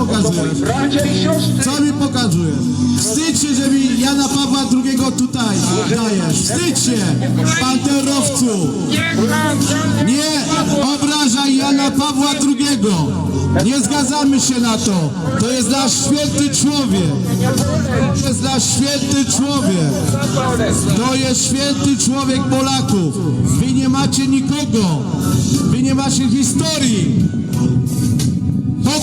pokazujesz? Co mi pokazujesz? Wstydź się, że mi Jana Pawła II tutaj dajesz. Wstydź się, panterowcu. Nie obrażaj Jana Pawła II. Nie zgadzamy się na to. To jest nasz święty człowiek. To jest nasz święty człowiek. To jest święty człowiek Polaków. Wy nie macie nikogo. Wy nie macie historii.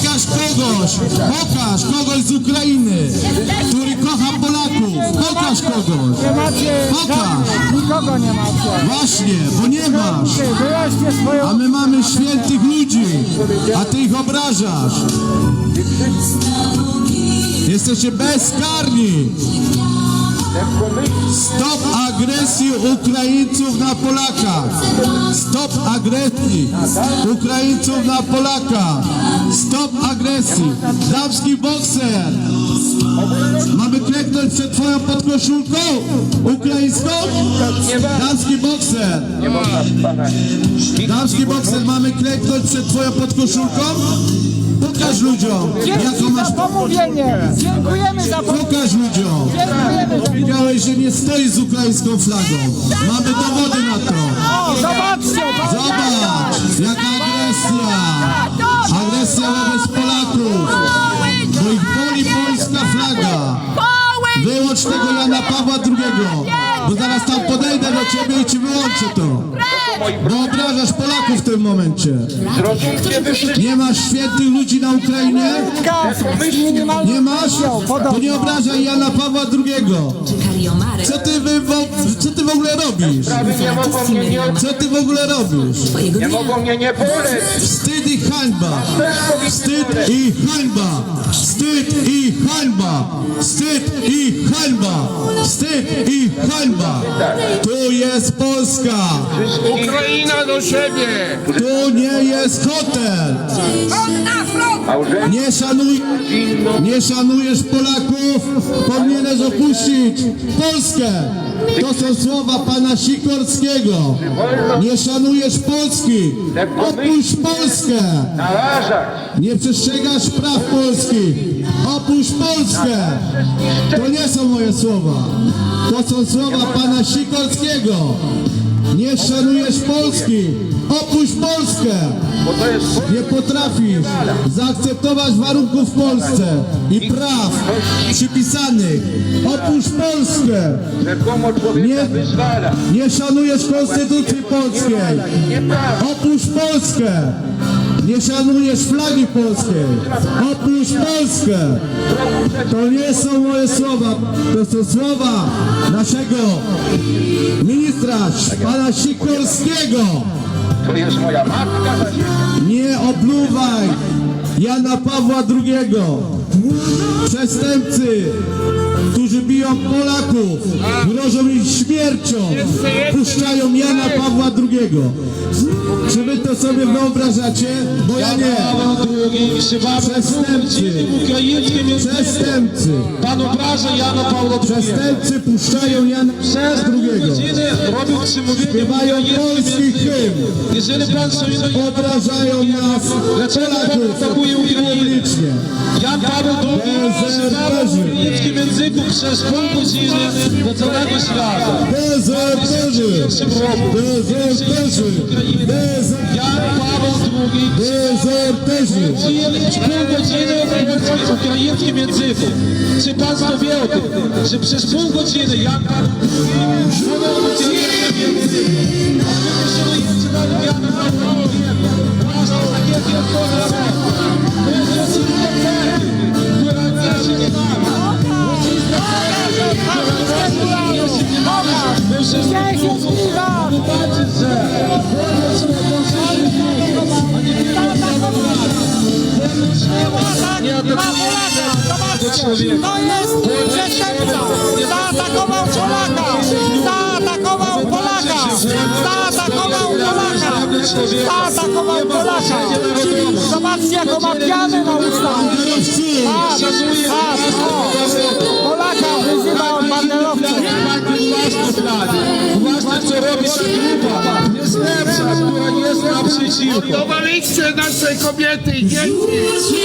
Pokaż kogoś, pokaż kogoś z Ukrainy, który kocha Polaków. Pokaż kogoś. Pokaż. nikogo nie macie. Właśnie, bo nie masz. A my mamy świętych ludzi, a ty ich obrażasz. Jesteście bezkarni. Stop agresji Ukraińców na Polakach. Stop agresji Ukraińców na Polaka. Stop agresji. Damski bokser. Mamy kleknąć przed twoją podkoszulką ukraińską? Damski bokser. Damski bokser, mamy kleknąć przed twoją podkoszulką? Pokaż ludziom, jaką masz... pomówienie. Dziękujemy za. Pokaż ludziom. Dziękujemy za Powiedziałeś, że nie stoisz z ukraińską flagą. Mamy dowody na to. Zobaczcie, Zobacz, jaka agresja. Agresja wobec Polaków. Bo ich boli polska flaga. Wyłącz tego Jana Pawła II. Bo zaraz tam podejdę do ciebie i ci wyłączę to. Bo obrażasz Polaków w tym momencie. Nie masz świętych ludzi na Ukrainie? Nie masz? To nie obrażaj Jana Pawła II. Co ty, wy, w ogóle robisz? sprawy nie mogą mnie nie, Co ty w ogóle robisz? twojego nie dnia. mogą mnie nie polec. Wstyd i hańba! Wstyd i hańba! Wstyd i hańba! Wstyd i hańba! Wstyd i hańba! Tu jest Polska! Ukraina do siebie! Tu nie jest hotel! Małżeństwo Nie szanuj, nie szanujesz Polaków, powinieneś opuścić Polskę. To są słowa pana Sikorskiego. Nie szanujesz Polski. Opuść Polskę. Nie przestrzegasz praw Polski. Opuść Polskę. To nie są moje słowa. To są słowa pana Sikorskiego. Nie szanujesz Polski. Opuść Polskę. Nie potrafisz zaakceptować warunków w Polsce i praw przypisanych. Opuść Polskę. Nie. Nie szanujesz Konstytucji Polskiej. Opuść Polskę. Nie szanujesz flagi polskiej. Opuść Polskę. To nie są moje słowa. To są słowa naszego ministra, pana Sikorskiego. To jest moja matka. Nie obluwaj Jana Pawła II. Przestępcy, którzy biją Polaków, grożą im śmiercią, puszczają Jana Pawła II. Czy wy to sobie wyobrażacie? Bo ja nie. Przestępcy, przestępcy, Pan obraża Jana Pawła II. przestępcy puszczają Jana Pawła II. Śpiewają polski hymn, Jeżeli Pan sobie obrażają nas, Polaków, publicznie. Jan Paweł używał w ukraińskim języku przez pół godziny do całego świata. Dezerterzy! Dezerterzy! Dez- Jan Paweł II Dezerterzy! pół godziny mówił w ukraińskim języku. Czy Państwo wie o tym, że przez pół godziny Jan Paweł II mówił w ukraińskim języku? To jest przestępca. Zaatakował Polaka. Zaatakował Polaka. Zaatakował Polaka. Zaatakował Polaka. Zobaczcie, jaką ma pianę na ustach. Patrz, patrz, o. Polaka wyzywa od banderowców. Właśnie co robi ta grupa. Jest lepsza, która jest naprzeciwko. Dowaliście nasze kobiety i dzieci!